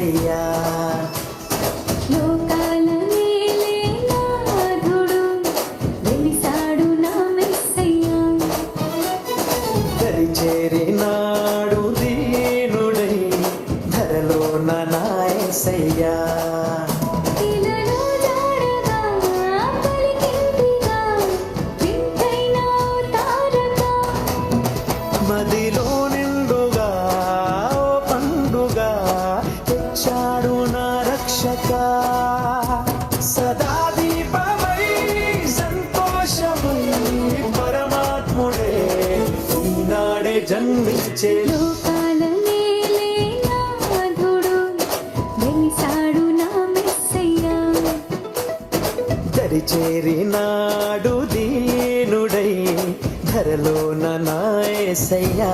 yeah. సదా దీపమై సంతోషమై పరమాత్ముడే ఈనాడే జన్మించే చేరినాడు దీనుడై ధరలో నాయసయ్యా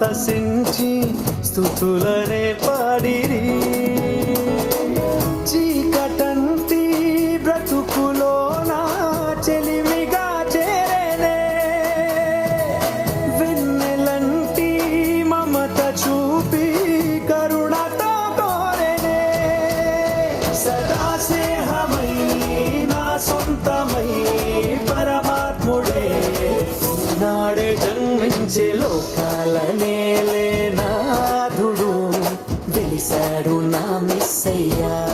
సంతసించి స్థుతులనే పాడిరి. చేశాడు నా మిస్సయ్యా.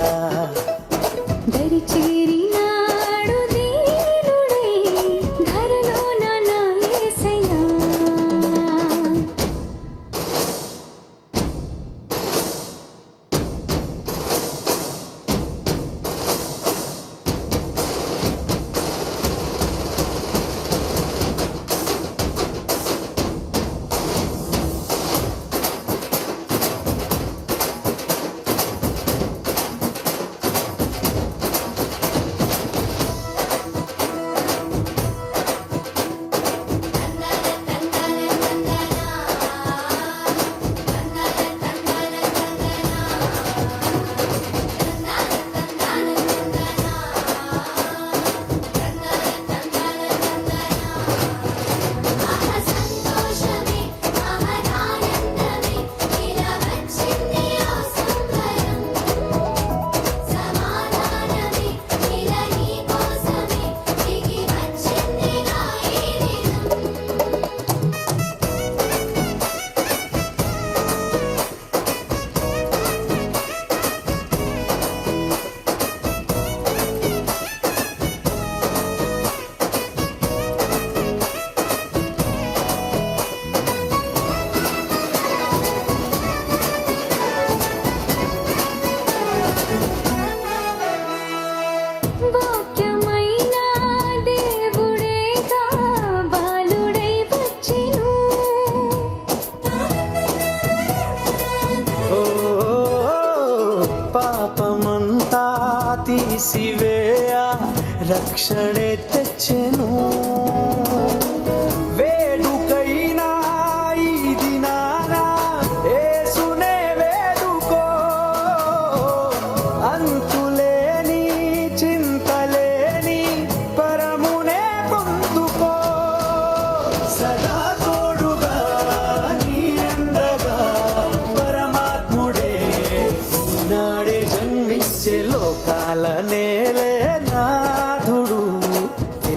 रक्षणे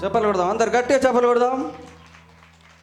చెప్పలు కొడదాం అందరు గట్టిగా చెప్పలు కొడదాం.